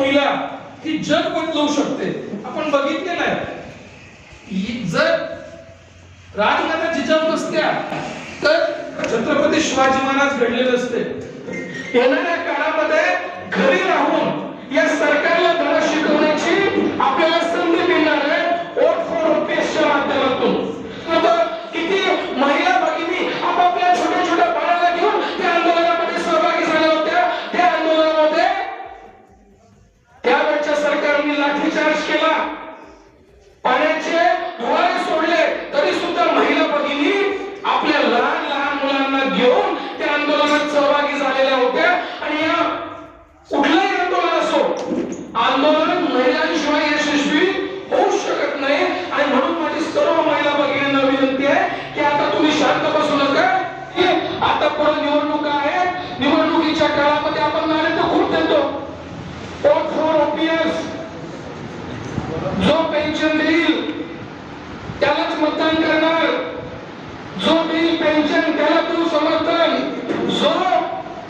महिला ही जग बदलवू शकते. आपण बघितलेलं आहे. जर राजमाता जिजाऊ नसत्या तर छत्रपती शिवाजी महाराज घडलेले असते. येणाऱ्या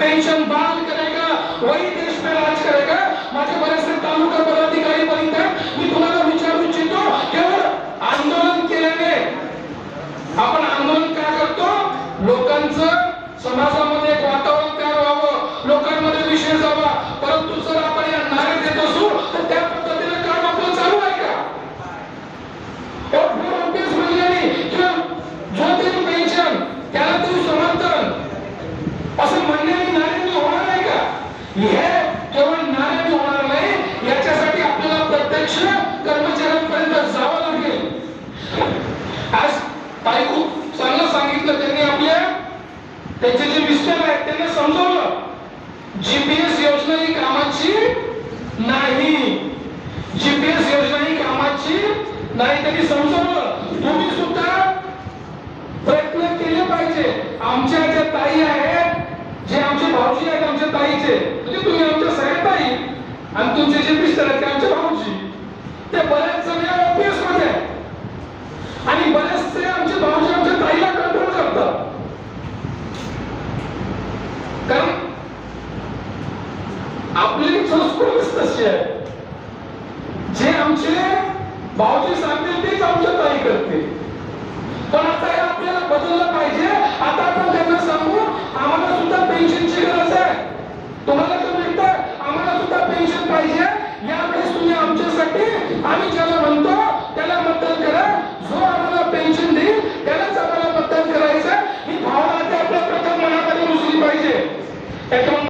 पेन्शन बहाल करेगा वही देश में राज करेगा। माझे बरेचसे तालुका पदाधिकारी पर्यंत मी तुम्हाला विचारू इच्छितो केवळ आंदोलन केल्याने आपण आंदोलन का करतो? लोकांचं समाजामध्ये त्याचे जे मिस्टर आहेत त्यांना समजवलं. जीपीएस योजना ही कामाची नाही. जीपीएस योजना ही कामाची नाही त्यांनी समजवलं. तुम्ही सुद्धा प्रयत्न केले पाहिजे. आमच्या ज्या ताई आहेत जे आमचे भाऊजी आहेत आमच्या ताईचे म्हणजे तुम्ही आमच्या सगळ्या ताई आणि तुमचे जे मिस्टर आहेत ते आमचे भाऊजी. ते बऱ्याच जण संस्कृतीच तशी आहे. जे आमचे भाऊजी सांगतील तेच आमचं ताई करते पण आता हे आपल्याला बदललं पाहिजे. आता आपण त्यांना सांगू आम्हाला सुद्धा पेन्शनची गरज आहे. तुम्हाला तर मिळतं आम्हाला सुद्धा पेन्शन पाहिजे. यावेळेस तुम्ही आमच्यासाठी आम्ही